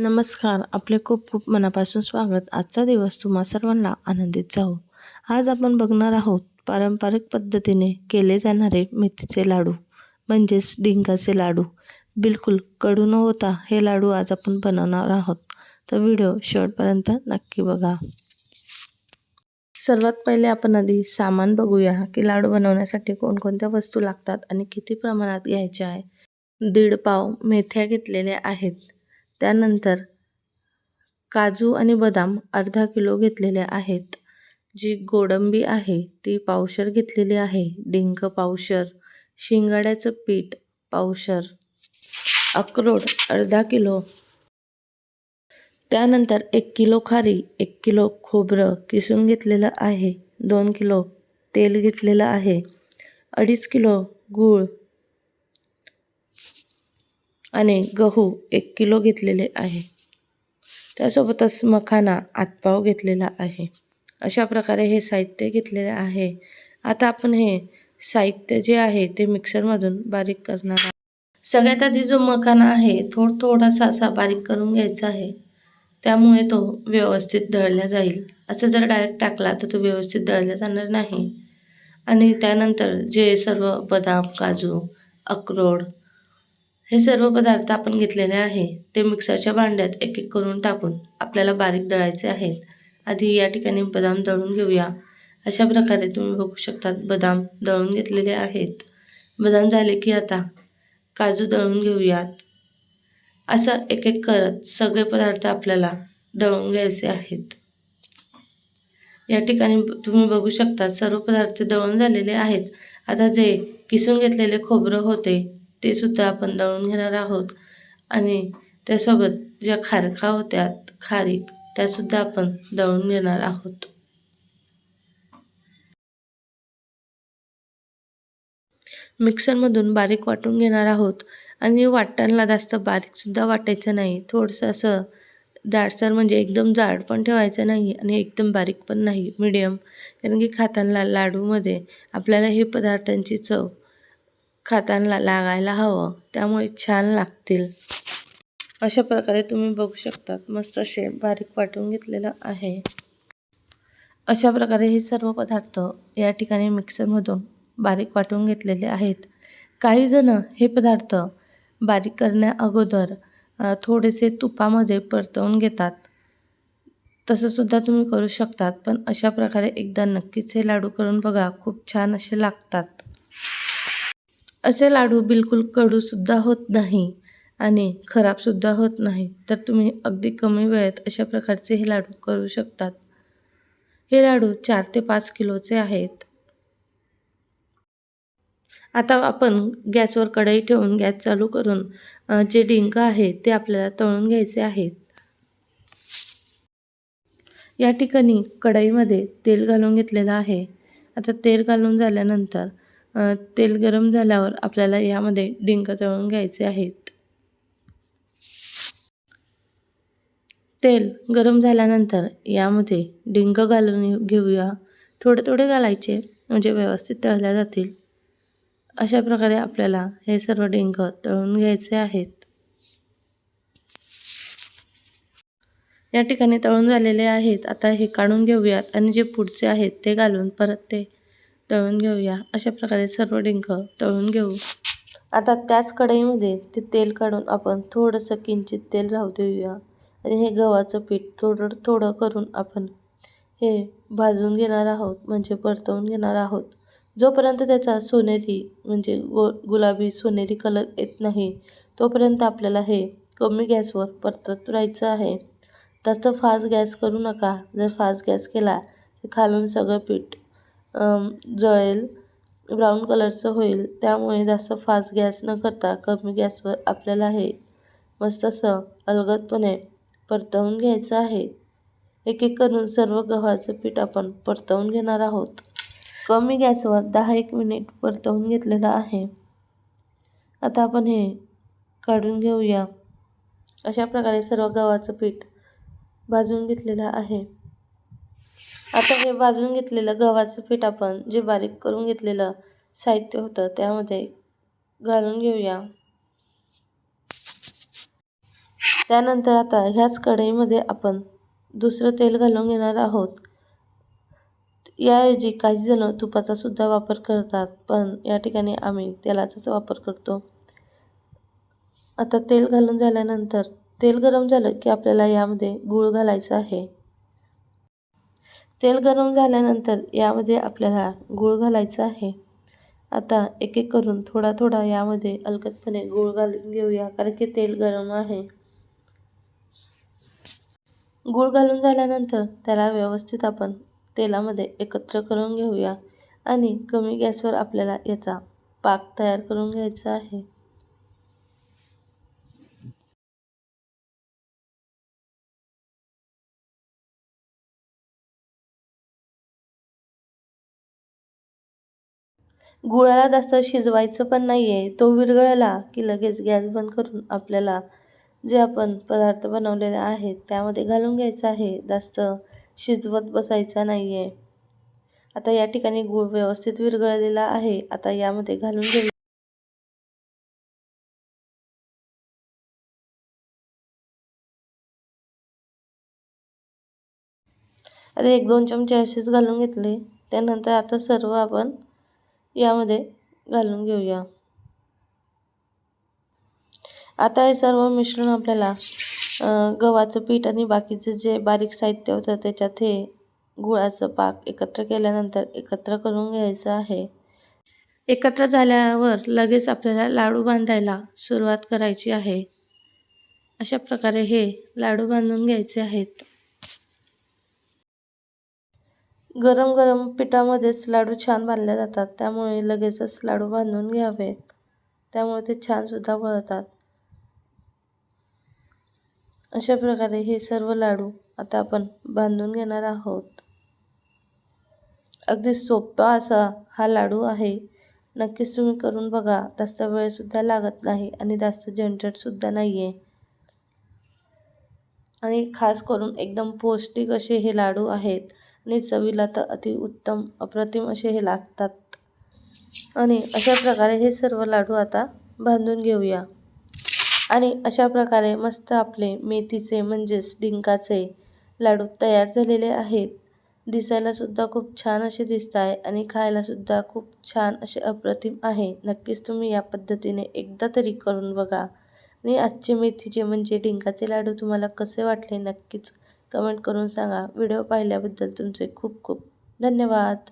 नमस्कार. आपले खूप खूप मनापासून स्वागत. आजचा दिवस तुम्हा सर्वांना आनंदित जावो. आज आपण बघणार आहोत पारंपरिक पद्धतीने केले जाणारे मेथीचे लाडू म्हणजेच डिंकाचे लाडू. बिलकुल कडू न होता हे लाडू आज आपण बनवणार आहोत. तर व्हिडिओ शेवटपर्यंत नक्की बघा. सर्वात पहिले आपण आधी सामान बघूया की लाडू बनवण्यासाठी कोणकोणत्या वस्तू लागतात आणि किती प्रमाणात घ्यायच्या आहे. दीड पाव मेथ्या घेतलेल्या आहेत. त्यानंतर काजू आणि बदाम अर्धा किलो घेतलेले आहेत. जी गोडंबी आहे ती पावशर घेतलेली आहे. डिंक पावशर शिंगाड्याचं पीठ पावशर अक्रोड अर्धा किलो. त्यानंतर एक किलो खारी एक किलो खोबरं किसून घेतलेलं आहे. दोन किलो तेल घेतलेलं आहे. अडीच किलो गूळ आणि गहू एक किलो घेतलेले आहे. त्यासोबतच मखाना आतपाव घेतलेला आहे. अशा प्रकारे हे साहित्य घेतलेले आहे. आता आपण हे साहित्य जे आहे ते मिक्सरमधून बारीक करणार आहोत. सगळ्यात आधी जो मखाना आहे थोड थोडासा असा बारीक करून घ्यायचा आहे. त्यामुळे तो व्यवस्थित दळला जाईल. असं जर डायरेक्ट टाकला तर तो व्यवस्थित दळला जाणार नाही. आणि त्यानंतर जे सर्व बदाम काजू अक्रोड हे सर्व पदार्थ आपण घेतलेले आहे. ते मिक्सरच्या भांड्यात एक एक करून टाकून आपल्याला बारीक दळायचे आहेत. आधी या ठिकाणी बदाम दळून घेऊया. अशा प्रकारे तुम्ही बघू शकतात बदाम दळून घेतलेले आहेत. बदाम झाले की आता काजू दळून घेऊयात. असं एक एक करत सगळे पदार्थ आपल्याला दळून घ्यायचे आहेत. या ठिकाणी तुम्ही बघू शकता सर्व पदार्थ दळून झालेले आहेत. आता जे किसून घेतलेले खोबरं होते ते सुद्धा आपण दळून घेणार आहोत. आणि त्यासोबत ज्या खारखा होत्या खारीक त्यासुद्धा आपण दळून घेणार आहोत. मिक्सरमधून बारीक वाटून घेणार आहोत. आणि वाटताना जास्त बारीकसुद्धा वाटायचं नाही. थोडंसं असं जाडसर म्हणजे एकदम जाड पण ठेवायचं नाही आणि एकदम बारीक पण नाही मिडियम कारण की खाताना लाडूमध्ये आपल्याला हे पदार्थांची चव खाताना लागायला हवं. त्यामुळे छान लागतील. अशा प्रकारे तुम्ही बघू शकतात. मस्त असे बारीक वाटून घेतलेलं आहे. अशा प्रकारे हे सर्व पदार्थ या ठिकाणी मिक्सरमधून बारीक वाटून घेतलेले आहेत. काही जण हे पदार्थ बारीक करण्या अगोदर थोडेसे तुपामध्ये परतवून घेतात. तसंसुद्धा तुम्ही करू शकतात. पण अशा प्रकारे एकदा नक्कीच हे लाडू करून बघा. खूप छान असे लागतात. असे लाडू बिलकुल कडूसुद्धा होत नाही आणि खराबसुद्धा होत नाही. तर तुम्ही अगदी कमी वेळेत अशा प्रकारचे हे लाडू करू शकतात. हे लाडू चार ते पाच किलोचे आहेत. आता आपण गॅसवर कढई ठेवून गॅस चालू करून जे डिंक आहे ते आपल्याला तळून घ्यायचे आहेत. या ठिकाणी कढईमध्ये तेल घालून घेतलेलं आहे. आता तेल घालून झाल्यानंतर तेल गरम झाल्यावर आपल्याला यामध्ये डिंक तळून घ्यायचे आहेत. तेल गरम झाल्यानंतर यामध्ये डिंक घालून घेऊया. थोडे थोडे घालायचे म्हणजे व्यवस्थित तळल्या जातील. अशा प्रकारे आपल्याला हे सर्व डिंक तळून घ्यायचे आहेत. या ठिकाणी तळून झालेले आहेत. आता हे काढून घेऊयात आणि जे पुढचे आहेत ते घालून परत ते तळून घेऊया. अशा प्रकारे सर्व डिंक तळून घेऊ. आता त्याच कढईमध्ये ते तेल काढून आपण थोडंसं किंचित तेल राहू देऊया. आणि हे गव्हाचं पीठ थोडं थोडं करून आपण हे भाजून घेणार आहोत म्हणजे परतवून घेणार आहोत. जोपर्यंत त्याचा सोनेरी म्हणजे गो गुलाबी सोनेरी कलर येत नाही तोपर्यंत आपल्याला हे कमी गॅसवर परतवत राहायचं आहे. जास्त फास्ट गॅस करू नका. जर फास्ट गॅस केला तर खालून सगळं पीठ जळेल ब्राऊन कलरचं होईल. त्यामुळे जास्त फास्ट गॅस न करता कमी गॅसवर आपल्याला हे मस्त असं अलगदपणे परतवून घ्यायचं आहे. एक एक करून सर्व गव्हाचं पीठ आपण परतवून घेणार आहोत. कमी गॅसवर दहा एक मिनिट परतवून घेतलेलं आहे. आता आपण हे काढून घेऊया. अशा प्रकारे सर्व गव्हाचं पीठ भाजून घेतलेलं आहे. आता हे भाजून घेतलेलं गव्हाचं पीठ आपण जे बारीक करून घेतलेलं साहित्य होतं त्यामध्ये घालून घेऊया. त्यानंतर आता ह्याच कढईमध्ये आपण दुसरं तेल घालून घेणार आहोत. याऐवजी काही जण तुपाचा सुद्धा वापर करतात पण या ठिकाणी आम्ही तेलाचाच वापर करतो. आता तेल घालून झाल्यानंतर तेल गरम झालं की आपल्याला यामध्ये गूळ घालायचं आहे. तेल गरम झाल्यानंतर यामध्ये आपल्याला गूळ घालायचा आहे. आता एक एक करून थोडा थोडा यामध्ये अलगदपणे गूळ घालून घेऊया कारण की तेल गरम आहे. गूळ घालून झाल्यानंतर त्याला व्यवस्थित आपण तेलामध्ये एकत्र करून घेऊया आणि कमी गॅसवर आपल्याला याचा पाक तयार करून घ्यायचा आहे. गुळाला जास्त शिजवायचं पण नाही आहे तो विरघळला की लगेच गॅस बंद करून आपल्याला जे आपण पदार्थ बनवलेले आहेत त्यामध्ये घालून घ्यायचं आहे. जास्त शिजवत बसायचा नाही आहे आता या ठिकाणी गूळ व्यवस्थित विरघळलेला आहे. आता यामध्ये घालून घेऊ. आता एक दोन चमचे असेच घालून घेतले. त्यानंतर आता सर्व आपण यामध्ये घालून घेऊया. आता हे सर्व मिश्रण आपल्याला गव्हाचं पीठ आणि बाकीचं जे बारीक साहित्य होतं त्याच्यात हे गुळाचं पाक एकत्र केल्यानंतर एकत्र करून घ्यायचं आहे. एकत्र झाल्यावर लगेच आपल्याला लाडू बांधायला सुरुवात करायची आहे. अशा प्रकारे हे लाडू बांधून घ्यायचे आहेत. गरम गरम पिठामध्येच लाडू छान बांधले जातात. त्यामुळे लगेचच लाडू बांधून घ्यावेत. त्यामुळे ते छानसुद्धा वळतात अशा प्रकारे हे सर्व लाडू आता आपण बांधून घेणार आहोत. अगदी सोपा असा हा लाडू आहे. नक्कीच तुम्ही करून बघा. जास्त वेळसुद्धा लागत नाही आणि जास्त झंझटसुद्धा नाही आहे आणि खास करून एकदम पौष्टिक असे हे लाडू आहेत. आणि चवीला तर अतिउत्तम अप्रतिम असे हे लागतात. आणि अशा प्रकारे हे सर्व लाडू आता बांधून घेऊया. आणि अशा प्रकारे मस्त आपले मेथीचे म्हणजेच डिंकाचे लाडू तयार झालेले आहेत. दिसायला सुद्धा खूप छान असे दिसत आहे आणि खायला सुद्धा खूप छान असे अप्रतिम आहे. नक्कीच तुम्ही या पद्धतीने एकदा तरी करून बघा. आणि आजचे मेथीचे म्हणजे डिंकाचे लाडू तुम्हाला कसे वाटले नक्कीच कमेंट करून सांगा. व्हिडिओ पाहिल्याबद्दल तुमचे खूप खूप धन्यवाद.